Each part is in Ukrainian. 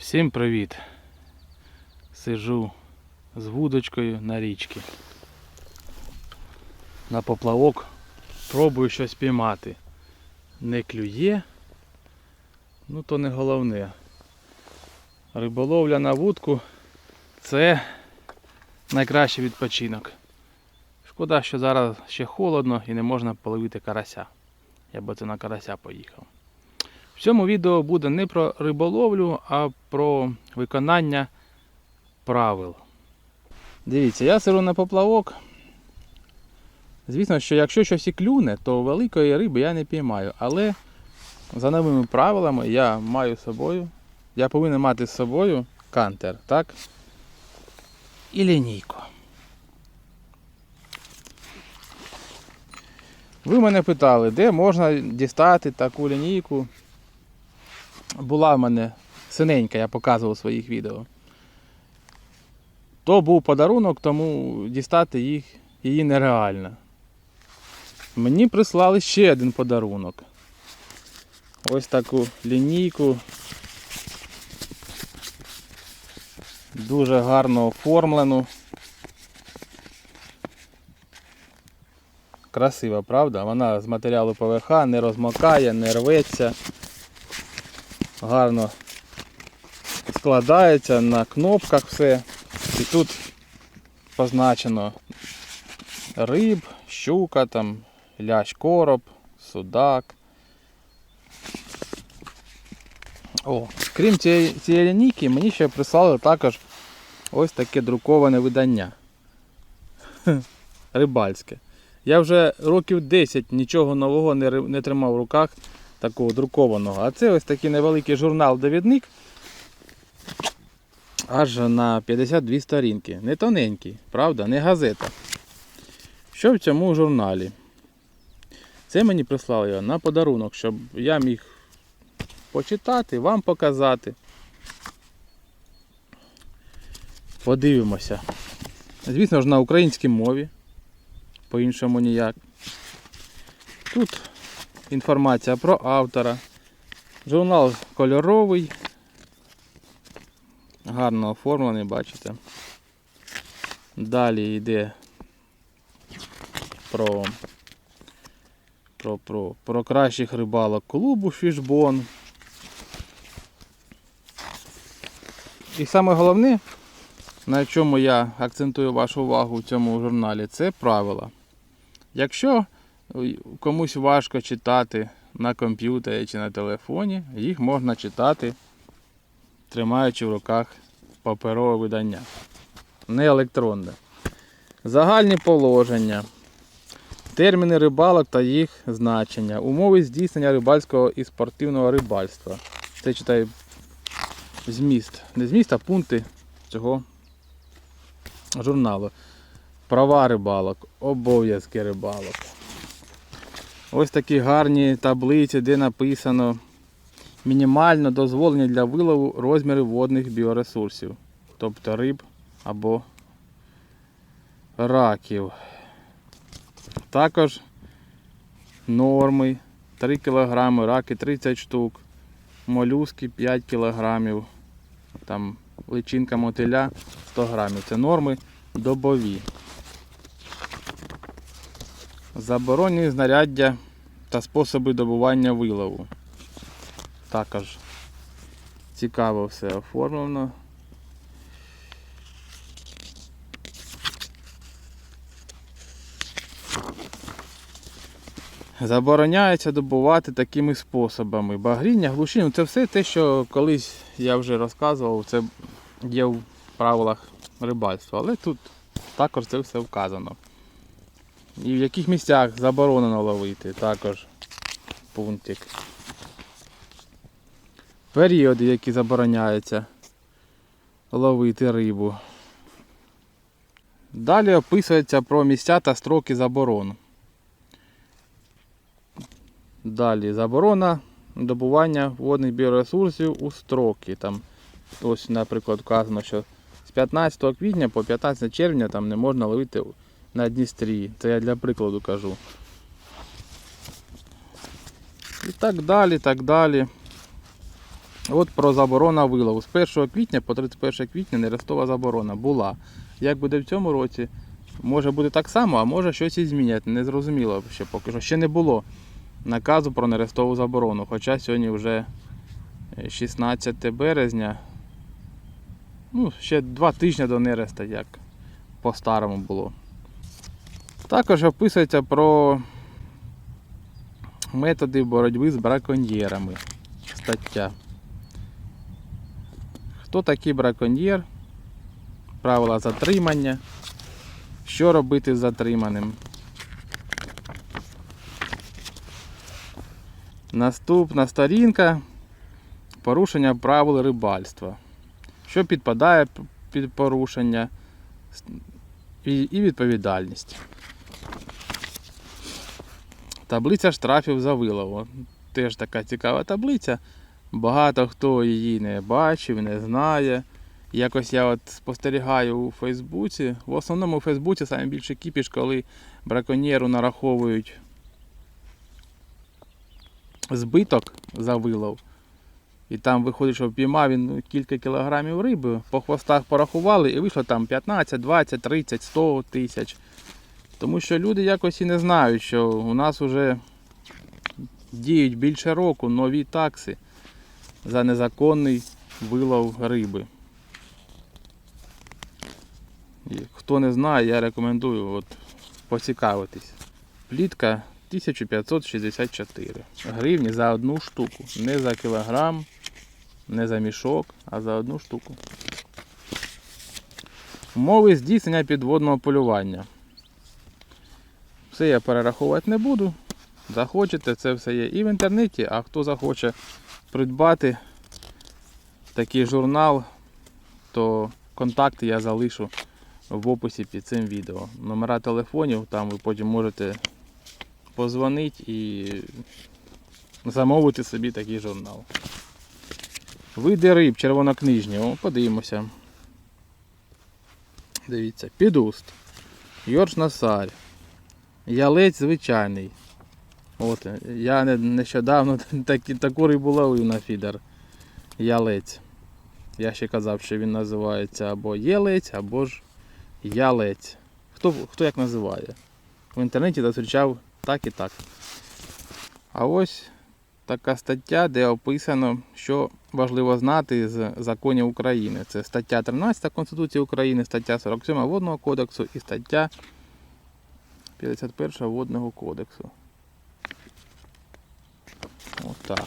Всім привіт! Сижу з вудочкою на річці. На поплавок пробую щось піймати. Не клює, ну то не головне. Риболовля на вудку це найкращий відпочинок. Шкода, що зараз ще холодно і не можна половити карася. Я би це на карася поїхав. В цьому відео буде не про риболовлю, а про виконання правил. Дивіться, я сиру на поплавок. Звісно, що якщо щось і клюне, то великої риби я не піймаю. Але за новими правилами я маю з собою. Я повинен мати з собою кантер, так? І лінійку. Ви мене питали, де можна дістати таку лінійку була в мене синенька, я показував у своїх відео. То був подарунок, тому дістати їх, її нереально. Мені прислали ще один подарунок. Ось таку лінійку. Дуже гарно оформлену. Красива, правда? Вона з матеріалу ПВХ не розмокає, не рветься гарно складається на кнопках все. І тут позначено риб, щука, там, лящ короб, судак. О, крім цієї, цієї лінійки, мені ще прислали також ось таке друковане видання. Рибальське. Я вже років 10 нічого нового не, не тримав в руках такого друкованого. А це ось такий невеликий журнал-довідник. Аж на 52 сторінки. Не тоненький, правда, не газета. Що в цьому журналі? Це мені прислали його на подарунок, щоб я міг почитати, вам показати. Подивимося. Звісно ж, на українській мові. По-іншому ніяк. Тут інформація про автора. Журнал кольоровий. Гарно оформлений, бачите. Далі йде про, про, про, про кращих рибалок клубу Фішбон. І саме головне, на чому я акцентую вашу увагу в цьому журналі, це правила. Якщо комусь важко читати на комп'ютері чи на телефоні, їх можна читати, тримаючи в руках паперове видання, не електронне. Загальні положення, терміни рибалок та їх значення, умови здійснення рибальського і спортивного рибальства. Це читаю зміст. Не зміст, а пункти цього журналу. Права рибалок, обов'язки рибалок. Ось такі гарні таблиці, де написано мінімально дозволені для вилову розміри водних біоресурсів, тобто риб або раків. Також норми 3 кг, раки 30 штук, молюски 5 кг, там личинка мотиля 100 грамів. Це норми добові. Заборонені знаряддя та способи добування вилову. Також цікаво все оформлено. Забороняється добувати такими способами. Багріння, глушіння це все те, що колись я вже розказував, це є в правилах рибальства. Але тут також це все вказано. І в яких місцях заборонено ловити, також пунктик. Періоди, які забороняється ловити рибу. Далі описується про місця та строки заборону. Далі заборона добування водних біоресурсів у строки. Там, ось, наприклад, вказано, що з 15 квітня по 15 червня там не можна ловити на Дністрі. Це я для прикладу кажу. І так далі, так далі. От про заборона вилову. З 1 квітня по 31 квітня нерестова заборона була. Як буде в цьому році, може бути так само, а може щось і змінять. Не зрозуміло ще поки що. Ще не було наказу про нерестову заборону. Хоча сьогодні вже е, 16 березня. Ну, ще два тижні до нереста, як по-старому було. Також описується про методи боротьби з браконьєрами. Стаття. Хто такий браконьєр? Правила затримання. Що робити з затриманим? Наступна сторінка порушення правил рибальства. Що підпадає під порушення і відповідальність. Таблиця штрафів за вилову. Теж така цікава таблиця. Багато хто її не бачив, не знає. Якось я от спостерігаю у Фейсбуці. В основному у Фейсбуці саме більше кіпіш, коли браконьєру нараховують збиток за вилов. І там виходить, що впіймав він ну, кілька кілограмів риби, по хвостах порахували і вийшло там 15, 20, 30, 100 тисяч. Тому що люди якось і не знають, що у нас вже діють більше року нові такси за незаконний вилов риби. І хто не знає, я рекомендую от, поцікавитись. Плітка 1564 гривні за одну штуку. Не за кілограм, не за мішок, а за одну штуку. Умови здійснення підводного полювання. Все я перераховувати не буду. Захочете, це все є і в інтернеті, а хто захоче придбати такий журнал, то контакти я залишу в описі під цим відео. Номера телефонів, там ви потім можете позвонити і замовити собі такий журнал. Види риб червонокнижні, О, подивимося. Дивіться, підуст, йорш насаль, ялець звичайний. От, я нещодавно такі, таку рибу ловив на фідер. Ялець. Я ще казав, що він називається або єлець, або ж ялець. Хто, хто як називає? В інтернеті зустрічав так і так. А ось така стаття, де описано, що важливо знати з законів України. Це стаття 13 Конституції України, стаття 47 Водного кодексу і стаття 51 Водного кодексу. Отак.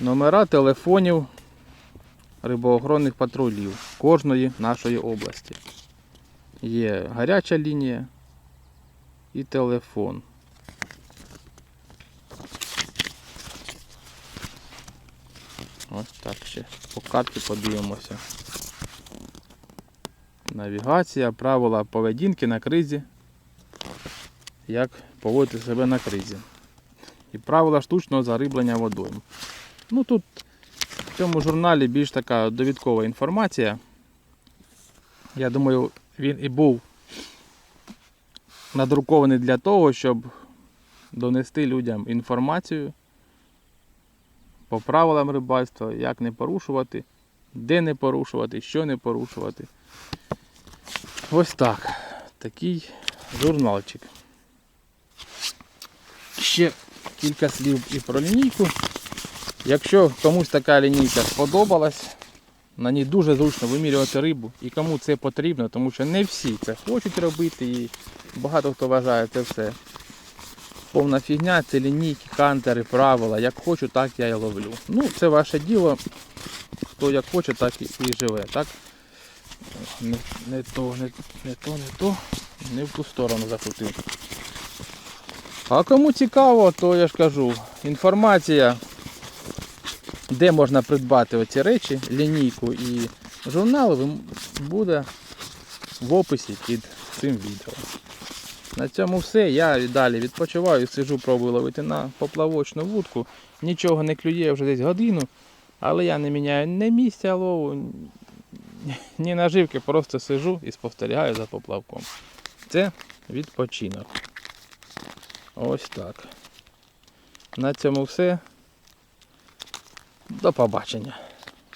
Номера телефонів рибоохоронних патрулів кожної нашої області. Є гаряча лінія і телефон. Ось так ще по карті подивимося. Навігація, правила поведінки на кризі. Як поводити себе на кризі. І правила штучного зариблення водою. Ну тут в цьому журналі більш така довідкова інформація. Я думаю, він і був надрукований для того, щоб донести людям інформацію по правилам рибальства, як не порушувати, де не порушувати, що не порушувати. Ось так. Такий журналчик. Ще кілька слів і про лінійку. Якщо комусь така лінійка сподобалась, на ній дуже зручно вимірювати рибу і кому це потрібно, тому що не всі це хочуть робити і багато хто вважає це все. Повна фігня, це лінійки, кантери, правила. Як хочу, так я і ловлю. Ну, це ваше діло. Хто як хоче, так і, живе. Так? Не, не то, не, не то, не то, не в ту сторону закрутив. А кому цікаво, то я ж кажу, інформація, де можна придбати оці речі, лінійку і журнал, буде в описі під цим відео. На цьому все. Я далі відпочиваю, сижу, пробую ловити на поплавочну вудку. Нічого не клює вже десь годину, але я не міняю ні місця лову, ні наживки, просто сижу і спостерігаю за поплавком. Це відпочинок. Ось так. На цьому все. До побачення.